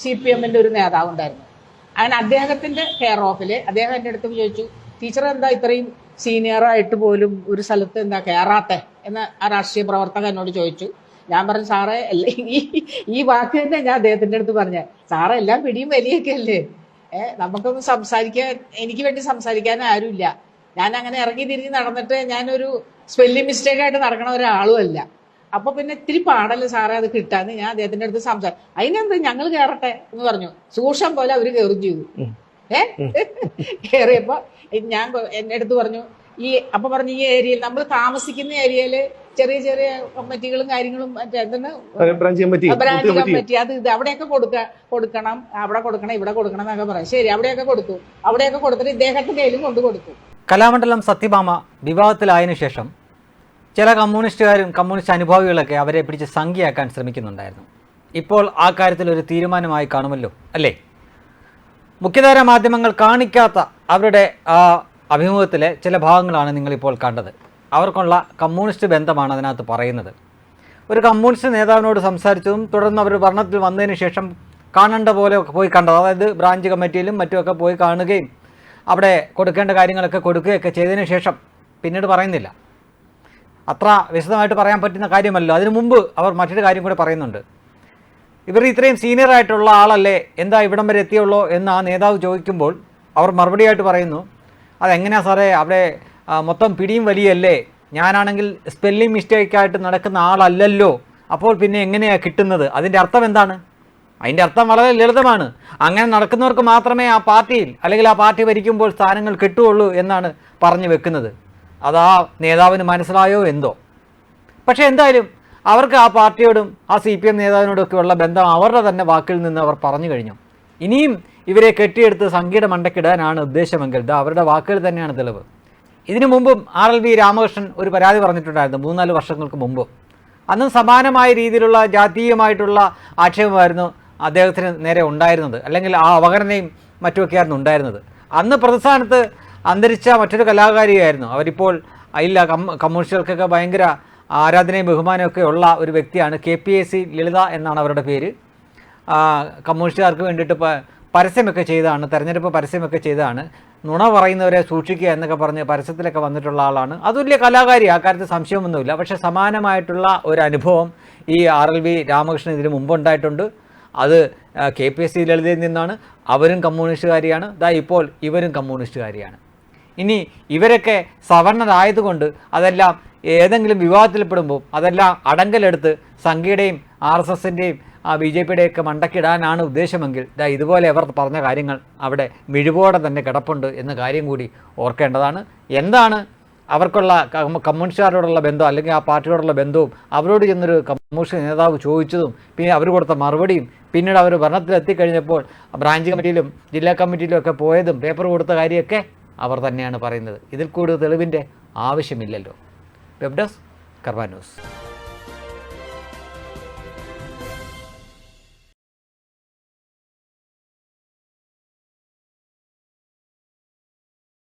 C P എമ്മിന്റെ ഒരു നേതാവ് ഉണ്ടായിരുന്നു. അങ്ങനെ അദ്ദേഹത്തിന്റെ കെയർ ഓഫിൽ അദ്ദേഹം എന്റെ അടുത്ത് ചോദിച്ചു ടീച്ചർ എന്താ ഇത്രയും സീനിയറായിട്ട് പോലും ഒരു സ്ഥലത്ത് എന്താ കയറാത്തെ എന്ന് ആ രാഷ്ട്രീയ പ്രവർത്തകൻ എന്നോട് ചോദിച്ചു. ഞാൻ പറഞ്ഞു സാറേ ഈ ഈ വാക്ക് തന്നെ ഞാൻ അദ്ദേഹത്തിന്റെ അടുത്ത് പറഞ്ഞ സാറേ എല്ലാം പിടിയും വലിയൊക്കെ അല്ലേ? ഏഹ് നമുക്കൊന്നും സംസാരിക്കാൻ എനിക്ക് വേണ്ടി സംസാരിക്കാൻ ആരുമില്ല. ഞാൻ അങ്ങനെ ഇറങ്ങി തിരിഞ്ഞ് നടന്നിട്ട് ഞാനൊരു സ്പെല്ലിംഗ് മിസ്റ്റേക്ക് ആയിട്ട് നടക്കണ ഒരാളും അല്ല. അപ്പൊ പിന്നെ ഇത്തിരി പാടല്ലേ സാറേ അത് കിട്ടാന്ന് ഞാൻ അദ്ദേഹത്തിന്റെ അടുത്ത് സംസാരം അതിനെന്ത് ഞങ്ങൾ കയറട്ടെ എന്ന് പറഞ്ഞു. സൂക്ഷം പോലെ അവർ കയറും ചെയ്തു. ഏ? കയറിയപ്പോ ഞാൻ എന്റെ അടുത്ത് പറഞ്ഞു ഈ അപ്പൊ പറഞ്ഞു ഈ ഏരിയയിൽ നമ്മൾ താമസിക്കുന്ന ഏരിയയിൽ ചെറിയ ചെറിയ കമ്മിറ്റികളും കാര്യങ്ങളും മറ്റേ എന്താണ്? ബ്രാഞ്ച് കമ്മിറ്റി അത് ഇത് അവിടെയൊക്കെ കൊടുക്ക കൊടുക്കണം. അവിടെ കൊടുക്കണം ഇവിടെ കൊടുക്കണം എന്നൊക്കെ പറയാം ശരി അവിടെയൊക്കെ കൊടുത്തു. അവിടെയൊക്കെ കൊടുത്തിട്ട് ഇദ്ദേഹത്തിന്റെ കയ്യിലും കൊണ്ടു കൊടുത്തു. കലാമണ്ഡലം സത്യഭാമ വിവാഹത്തിലായതിനു ശേഷം ചില കമ്മ്യൂണിസ്റ്റുകാരും കമ്മ്യൂണിസ്റ്റ് അനുഭാവികളൊക്കെ അവരെ പിടിച്ച് സംഖ്യയാക്കാൻ ശ്രമിക്കുന്നുണ്ടായിരുന്നു. ഇപ്പോൾ ആ കാര്യത്തിൽ ഒരു തീരുമാനമായി കാണുമല്ലോ അല്ലേ? മുഖ്യധാര മാധ്യമങ്ങൾ കാണിക്കാത്ത അവരുടെ അഭിമുഖത്തിലെ ചില ഭാഗങ്ങളാണ് നിങ്ങളിപ്പോൾ കണ്ടത്. അവർക്കുള്ള കമ്മ്യൂണിസ്റ്റ് ബന്ധമാണ് അതിനകത്ത് പറയുന്നത്. ഒരു കമ്മ്യൂണിസ്റ്റ് നേതാവിനോട് സംസാരിച്ചതും തുടർന്ന് അവർ ഭരണത്തിൽ വന്നതിന് ശേഷം കാണേണ്ട പോലെ പോയി കണ്ടത്. അതായത് ബ്രാഞ്ച് കമ്മിറ്റിയിലും മറ്റുമൊക്കെ പോയി കാണുകയും അവിടെ കൊടുക്കേണ്ട കാര്യങ്ങളൊക്കെ കൊടുക്കുകയൊക്കെ ചെയ്തതിന് ശേഷം പിന്നീട് പറയുന്നില്ല. അത്ര വിശദമായിട്ട് പറയാൻ പറ്റുന്ന കാര്യമല്ലോ. അതിനു മുമ്പ് അവർ മറ്റൊരു കാര്യം കൂടെ പറയുന്നുണ്ട്. ഇവർ ഇത്രയും സീനിയർ ആയിട്ടുള്ള ആളല്ലേ? എന്താ ഇവിടം വരെ എത്തിയുള്ളൂ എന്ന് ആ നേതാവ് ചോദിക്കുമ്പോൾ അവർ മറുപടിയായിട്ട് പറയുന്നു അതെങ്ങനെയാ സാറേ? അവിടെ മൊത്തം പിടിയും വലിയല്ലേ? ഞാനാണെങ്കിൽ സ്പെല്ലിംഗ് മിസ്റ്റേക്കായിട്ട് നടക്കുന്ന ആളല്ലല്ലോ. അപ്പോൾ പിന്നെ എങ്ങനെയാണ് കിട്ടുന്നത്? അതിന്റെ അർത്ഥം എന്താണ്? അതിന്റെ അർത്ഥം വളരെ ലളിതമാണ്. അങ്ങനെ നടക്കുന്നവർക്ക് മാത്രമേ ആ പാർട്ടിയിൽ അല്ലെങ്കിൽ ആ പാർട്ടി ഭരിക്കുമ്പോൾ സ്ഥാനങ്ങൾ കിട്ടുകയുള്ളൂ എന്നാണ് പറഞ്ഞു വെക്കുന്നത്. അത് ആ നേതാവിന് മനസ്സിലായോ എന്തോ? പക്ഷേ എന്തായാലും അവർക്ക് ആ പാർട്ടിയോടും ആ സി പി എം നേതാവിനോടൊക്കെ ഉള്ള ബന്ധം അവരുടെ തന്നെ വാക്കിൽ നിന്ന് അവർ പറഞ്ഞു കഴിഞ്ഞു. ഇനിയും ഇവരെ കെട്ടിയെടുത്ത് സംഖ്യയുടെ മണ്ടക്കിടാനാണ് ഉദ്ദേശമെങ്കിൽ ഇത് അവരുടെ വാക്കുകൾ തന്നെയാണ് തെളിവ്. ഇതിനു മുമ്പും ആർ എൽ വി രാമകൃഷ്ണൻ ഒരു പരാതി പറഞ്ഞിട്ടുണ്ടായിരുന്നു മൂന്നാൽ വർഷങ്ങൾക്ക് മുമ്പ്. അന്നും സമാനമായ രീതിയിലുള്ള ജാതീയമായിട്ടുള്ള ആക്ഷേപമായിരുന്നു അദ്ദേഹത്തിന് നേരെ ഉണ്ടായിരുന്നത്. അല്ലെങ്കിൽ ആ അവഗണനയും മറ്റുമൊക്കെയായിരുന്നു ഉണ്ടായിരുന്നത്. അന്ന് പ്രതിസ്ഥാനത്ത് അന്തരിച്ച മറ്റൊരു കലാകാരിയായിരുന്നു. അവരിപ്പോൾ ഇല്ല കം കമ്മ്യൂണിസ്റ്റുകൾക്കൊക്കെ ഭയങ്കര ആരാധനയും ബഹുമാനമൊക്കെ ഉള്ള ഒരു വ്യക്തിയാണ് K P S C Lalitha എന്നാണ് അവരുടെ പേര്. കമ്മ്യൂണിസ്റ്റുകാർക്ക് വേണ്ടിയിട്ട് പരസ്യമൊക്കെ ചെയ്തതാണ് തെരഞ്ഞെടുപ്പ് പരസ്യമൊക്കെ ചെയ്തതാണ്. നുണ പറയുന്നവരെ സൂക്ഷിക്കുക എന്നൊക്കെ പറഞ്ഞ് പരസ്യത്തിലൊക്കെ വന്നിട്ടുള്ള ആളാണ്. അത് വലിയ കലാകാരി ആ കാര്യത്തിൽ സംശയമൊന്നുമില്ല. പക്ഷേ സമാനമായിട്ടുള്ള ഒരു അനുഭവം ഈ ആർ എൽ വി രാമകൃഷ്ണൻ ഇതിനു മുമ്പുണ്ടായിട്ടുണ്ട്. അത് കെ പി എസ് സി ലളിതയിൽ നിന്നാണ്. അവരും കമ്മ്യൂണിസ്റ്റുകാരിയാണ്. ദാ ഇപ്പോൾ ഇവരും കമ്മ്യൂണിസ്റ്റുകാരിയാണ്. ഇനി ഇവരൊക്കെ സവർണരായതുകൊണ്ട് അതെല്ലാം ഏതെങ്കിലും വിവാദത്തിൽപ്പെടുമ്പോൾ അതെല്ലാം അടങ്കലെടുത്ത് സംഘയുടെയും ആർ എസ് എസിന്റെയും ആ ബി ജെ പിയുടെയൊക്കെ മണ്ടക്കിടാനാണ് ഉദ്ദേശമെങ്കിൽ ദാ ഇതുപോലെ അവർ പറഞ്ഞ കാര്യങ്ങൾ അവിടെ മിഴിവോടെ തന്നെ കിടപ്പുണ്ട് എന്ന കാര്യം കൂടി ഓർക്കേണ്ടതാണ്. എന്താണ് അവർക്കുള്ള കമ്മ- കമ്മ്യൂണിസ്റ്റുകാരോടുള്ള ബന്ധം അല്ലെങ്കിൽ ആ പാർട്ടിയോടുള്ള ബന്ധവും അവരോട് ചെന്നൊരു കമ്മ്യൂണിസ്റ്റ് നേതാവ് ചോദിച്ചതും പിന്നെ അവർ കൊടുത്ത മറുപടിയും പിന്നീട് അവർ ഭരണത്തിലെത്തിക്കഴിഞ്ഞപ്പോൾ ബ്രാഞ്ച് കമ്മിറ്റിയിലും ജില്ലാ കമ്മിറ്റിയിലും ഒക്കെ പോയതും പേപ്പർ കൊടുത്ത കാര്യമൊക്കെ അവർ തന്നെയാണ് പറയുന്നത്. ഇതിൽ കൂടുതൽ തെളിവിന്റെ ആവശ്യമില്ലല്ലോ. Web desk news.